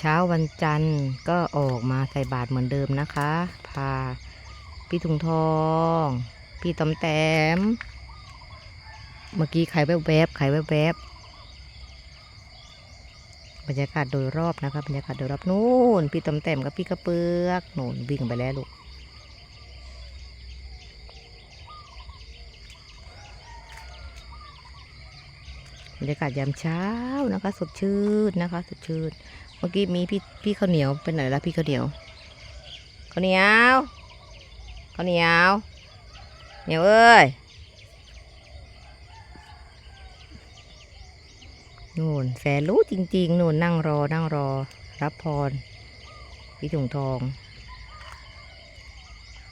เช้าวันจันทร์ก็ออกมาใส่บาตรเหมือนเดิมนะคะ พาพี่ถุงทอง พี่ตอมแต้มเมื่อกี้ไข่แวบๆไข่แวบๆบรรยากาศโดยรอบนะคะบรรยากาศโดยรอบนู่น พี่ตอมแต้มกับพี่กระเปือกนู่นวิ่งไปแล้วลูกบรรยากาศยามเช้านะคะ สดชื่นนะคะ สดชื่น เมื่อกี้มีพี่พี่ข้าวเหนียวเป็นไหนละพี่ข้าวเหนียวข้าวเหนียวข้าวเหนียวเหนียวเอ้ยนู่นแสนรู้จริง ๆนู่นนั่งรอนั่งรอ รับพร พี่ถุงทอง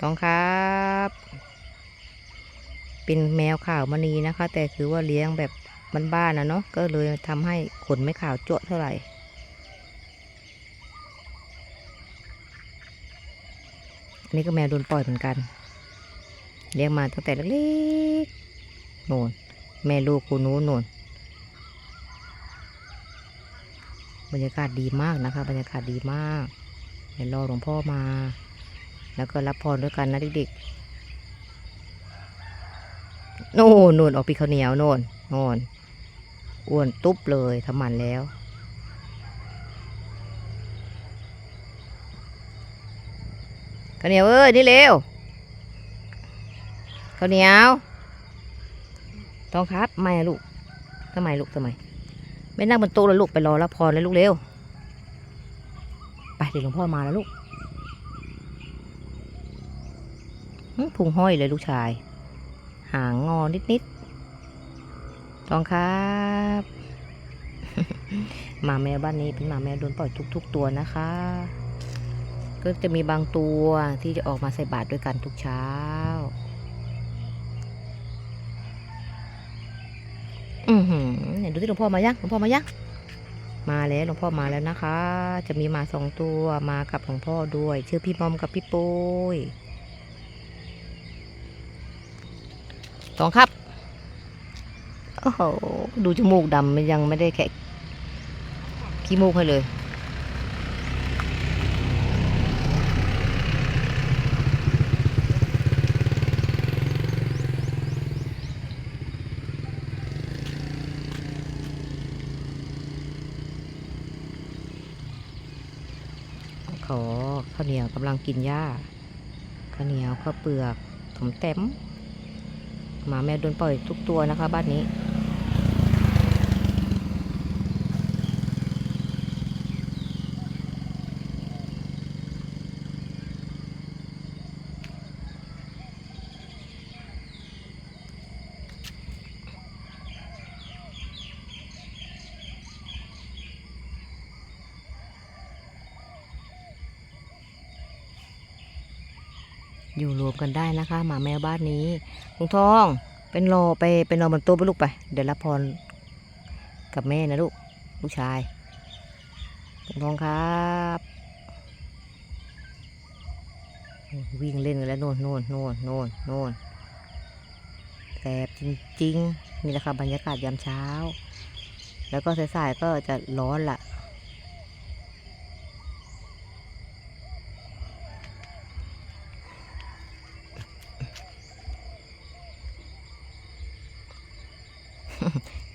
ทองครับ เป็นแมวขาวมณีนะคะ แต่คือว่าเลี้ยงแบบบ้านๆนะเนาะก็เลยทำให้ขนไม่ขาวจ๊ะเท่าไหร่ นี้ก็แมวโดนปล่อยเหมือนกัน เลี้ยงมาตั้งแต่เล็กๆโน่น แม่ลูกกูนู้นโน่นบรรยากาศดีมากนะคะ บรรยากาศดีมากเดี๋ยวรอหลวงพ่อมา แล้วก็รับพรด้วยกันนะเด็กๆโน่นโน่นออกปีข้าวเหนียวโน่นโน่นอ้วนตุ๊บเลยทำมันแล้ว ข้าวเหนียวเอ้ยนี่เร็วข้าวเหนียวทองครับไม่ลูกทำไมลูกทำไม ไม่นั่งบนโต๊ะแล้วลูกไปรอรับพรแล้วลูกเร็วไปเดี๋ยวหลวงพ่อมาแล้วลูกพุงห้อยเลยลูกชาย หางงอนิดๆทองครับหมาแมวบ้านนี้เป็นหมาแมวโดนปล่อยทุก ๆ ตัวนะคะ ก็จะมีบางตัวที่จะออกมาใส่บาตรด้วยกันทุกเช้า อือหือเนี่ยดูที่หลวงพ่อมายังหลวงพ่อมายังมาแล้วหลวงพ่อมาแล้วนะคะ จะมีมาสองตัวมากับหลวงพ่อด้วย ชื่อพี่มอมกับพี่ปุ้ยสองครับโอ้โหดูจมูกดำมันยังไม่ได้แค่ขี้มูกให้เลย ขอข้าวเหนียวกำลังกินหญ้าข้าวเหนียวข้าวเปลือกถมเต็มหมาแมวโดนปล่อยทุกตัวนะคะ บ้านนี้ อยู่รวมกันได้นะคะหมาแมวบ้านนี้ลุงทองเป็นรอไปเป็นรอบนโต๊ะไปลูกไป เดี๋ยวรับพรกับแม่นะลูกลูกชายลุงทองครับวิ่งเล่นกันแล้วโน่นโน่นโน่นโน่นโน่นแสบจริงๆนี่แหละค่ะบรรยากาศยามเช้า แล้วก็สายๆก็จะร้อนละ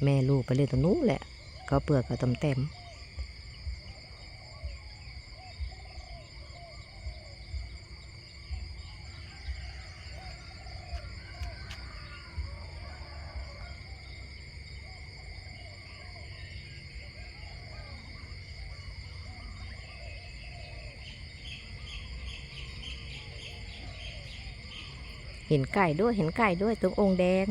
แม่ลูกไปเล่นตรงนู้นแหละก็เปลือกก็เต็มเต็มเห็นไก่ด้วยเห็นไก่ด้วยตรงองค์แดง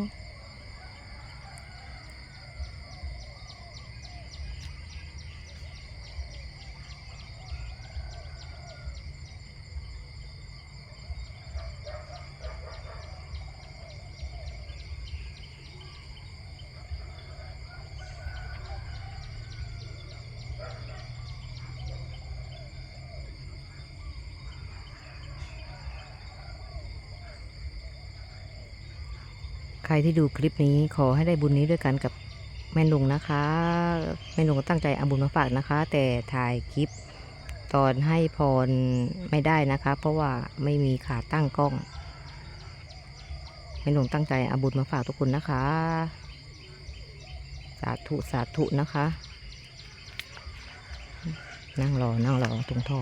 ใครที่ดูคลิปนี้ขอให้ได้บุญนี้ด้วยกันกับแม่นุ่งนะคะ แม่นุ่งก็ตั้งใจเอาบุญมาฝากนะคะ แต่ถ่ายคลิปตอนให้พรไม่ได้นะคะ เพราะว่าไม่มีขาตั้งกล้องแม่นุ่งตั้งใจเอาบุญมาฝากทุกคนนะคะ สาธุสาธุนะคะ นั่งรอนั่งรอตรงทอ